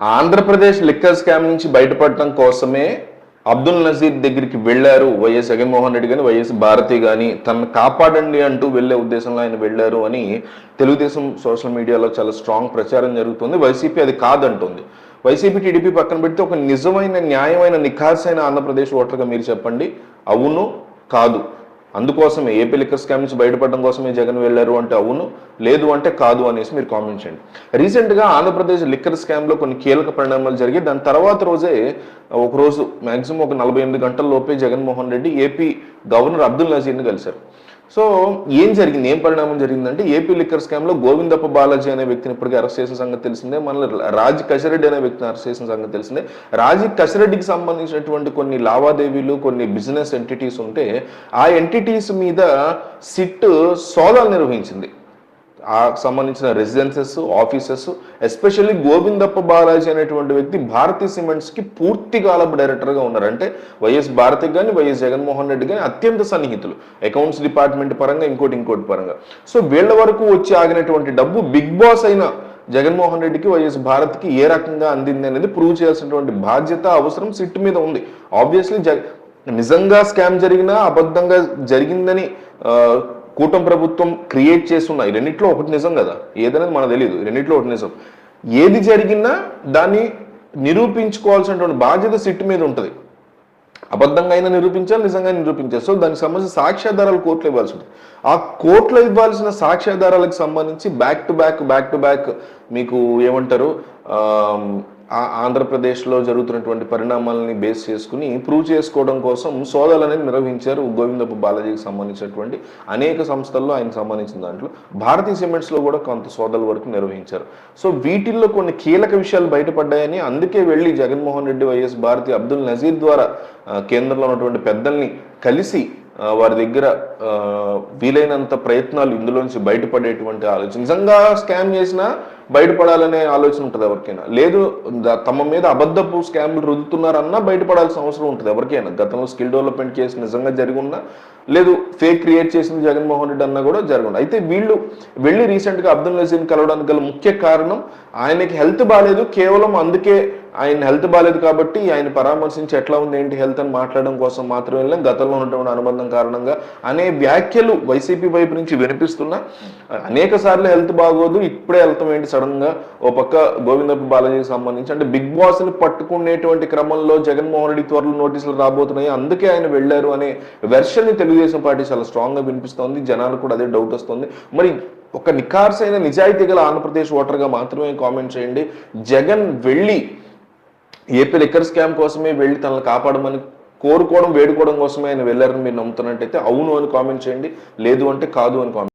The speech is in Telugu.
ఆంధ్రప్రదేశ్ లిక్కర్ స్కామ్ నుంచి బయటపడటం కోసమే అబ్దుల్ నజీర్ దగ్గరికి వెళ్ళారు వైఎస్ జగన్మోహన్ రెడ్డి కానీ వైఎస్ భారతి కానీ తనను కాపాడండి అంటూ వెళ్ళే ఉద్దేశంలో ఆయన వెళ్ళారు అని తెలుగుదేశం సోషల్ మీడియాలో చాలా స్ట్రాంగ్ ప్రచారం జరుగుతుంది. వైసీపీ అది కాదంటుంది. వైసీపీ టీడీపీ పక్కన పెడితే ఒక నిజమైన న్యాయమైన నిఖార్సైన ఆంధ్రప్రదేశ్ ఓటర్గా మీరు చెప్పండి. అవును కాదు. అందుకోసమే ఏపీ లిక్కర్ స్కామ్ నుంచి బయటపడడం కోసమే జగన్ వెళ్ళారు అంటే అవును లేదు అంటే కాదు అనేసి మీరు కామెంట్ చేయండి. రీసెంట్గా ఆంధ్రప్రదేశ్ లిక్కర్ స్కామ్లో కొన్ని కీలక పరిణామాలు జరిగి దాని తర్వాత రోజే ఒక రోజు మాక్సిమం ఒక నలభై ఎనిమిది గంటల లోపే జగన్మోహన్ రెడ్డి ఏపీ గవర్నర్ అబ్దుల్ నజీర్ని కలిశారు. సో ఏం జరిగింది? ఏం పరిణామం జరిగిందంటే ఏపీ లిక్కర్ స్కామ్లో గోవిందప్ప బాలాజీ అనే వ్యక్తిని ఇప్పటికే అరెస్ట్ చేసిన సంగతి తెలిసిందే. మన రాజ్ కసిరెడ్డి అనే వ్యక్తిని అరెస్ట్ చేసిన సంగతి తెలిసిందే. రాజ్ కసిరెడ్డికి సంబంధించినటువంటి కొన్ని లావాదేవీలు కొన్ని బిజినెస్ ఎంటిటీస్ ఉంటే ఆ ఎంటిటీస్ మీద సిట్ సోదాలు నిర్వహించింది. ఆ సంబంధించిన residences offices especially Govindappa Balaji అనేటువంటి వ్యక్తి భారతీ సిమెంట్స్కి పూర్తి కాలపు డైరెక్టర్గా ఉన్నారు. అంటే వైఎస్ భారతి కానీ వైఎస్ జగన్మోహన్ రెడ్డి కానీ అత్యంత సన్నిహితులు. అకౌంట్స్ డిపార్ట్మెంట్ పరంగా ఇంకోటి ఇంకోటి పరంగా. సో వీళ్ళ వరకు వచ్చి ఆగినటువంటి డబ్బు బిగ్ బాస్ అయిన జగన్మోహన్ రెడ్డికి వైఎస్ భారత్కి ఏ రకంగా అందింది అనేది ప్రూవ్ చేయాల్సినటువంటి బాధ్యత అవసరం సిట్ మీద ఉంది. ఆబ్వియస్లీ జగ నిజంగా స్కామ్ జరిగినా అబద్ధంగా జరిగిందని కూటమి ప్రభుత్వం క్రియేట్ చేస్తున్న ఈ రెండిట్లో ఒకటి నిజం కదా? ఏదనేది మనకు తెలియదు రెండింటిలో రెండిట్లో ఒకటి నిజం. ఏది జరిగినా దాన్ని నిరూపించుకోవాల్సినటువంటి బాధ్యత సిట్ మీద ఉంటుంది. అబద్ధంగా అయినా నిరూపించాలి నిజంగా నిరూపించాలి. సో దానికి సంబంధించిన సాక్ష్యాధారాలు కోర్టులో ఇవ్వాల్సి ఉంటుంది. ఆ కోర్టులో ఇవ్వాల్సిన సాక్ష్యాధారాలకు సంబంధించి back to back back to back మీకు ఏమంటారు? ఆంధ్రప్రదేశ్లో జరుగుతున్నటువంటి పరిణామాలని బేస్ చేసుకుని ప్రూవ్ చేసుకోవడం కోసం సోదాలు అనేది నిర్వహించారు గోవిందపు బాలాజీకి సంబంధించినటువంటి అనేక సంస్థల్లో ఆయనకు సంబంధించిన దాంట్లో. భారతీయ సిమెంట్స్లో కూడా కొంత సోదాల వరకు నిర్వహించారు. సో వీటిల్లో కొన్ని కీలక విషయాలు బయటపడ్డాయని అందుకే వెళ్ళి జగన్మోహన్ రెడ్డి వైఎస్ భారతి అబ్దుల్ నజీర్ ద్వారా కేంద్రంలో ఉన్నటువంటి పెద్దల్ని కలిసి వారి దగ్గర వీలైనంత ప్రయత్నాలు ఇందులోంచి బయటపడేటువంటి ఆలోచన. నిజంగా స్కామ్ చేసినా బయటపడాలనే ఆలోచన ఉంటుంది ఎవరికైనా. లేదు తమ మీద అబద్ధపు స్కామ్లు రుద్దుతున్నారన్నా బయటపడాల్సిన అవసరం ఉంటుంది ఎవరికైనా. గతంలో స్కిల్ డెవలప్మెంట్ కేసు నిజంగా జరిగి ఉన్నా లేదు ఫేక్ క్రియేట్ చేసింది జగన్మోహన్ రెడ్డి అన్నా కూడా జరగండి అయితే వీళ్ళు వెళ్ళి రీసెంట్గా అబ్దుల్ నజీర్ని కలవడానికి గల ముఖ్య కారణం ఆయనకి హెల్త్ బాగాలేదు కేవలం అందుకే ఆయన హెల్త్ బాగాలేదు కాబట్టి ఆయన పరామర్శించి ఎట్లా ఉంది ఏంటి హెల్త్ అని మాట్లాడడం కోసం మాత్రమే వెళ్ళాం. గతంలో ఉన్నటువంటి అనుబంధం కారణంగా అనే వ్యాఖ్యలు వైసీపీ వైపు నుంచి వినిపిస్తున్నా. అనేక సార్లు హెల్త్ బాగోదు ఇప్పుడే వెళ్తాం ఏంటి సడన్గా ఓ పక్క గోవిందప్ప బాలాజీకి సంబంధించి అంటే బిగ్ బాస్ని పట్టుకునేటువంటి క్రమంలో జగన్మోహన్ రెడ్డి త్వరలో నోటీసులు రాబోతున్నాయి. అందుకే ఆయన వెళ్ళారు అనే వెర్షన్ని తెలుగుదేశం పార్టీ చాలా స్ట్రాంగ్గా వినిపిస్తోంది. జనాలు కూడా అదే డౌట్ వస్తుంది. మరి ఒక నిఖార్సైన నిజాయితీ గల ఆంధ్రప్రదేశ్ ఓటర్గా మాత్రమే కామెంట్ చేయండి. జగన్ వెళ్ళి ఏపీ లిక్కర్ స్కామ్ కోసమే వెళ్ళి తనను కాపాడమని కోరుకోవడం వేడుకోవడం కోసమే ఆయన వెళ్ళారని మీరు నమ్ముతున్నట్టయితే అవును అని కామెంట్ చేయండి. లేదు అంటే కాదు అని కామెంట్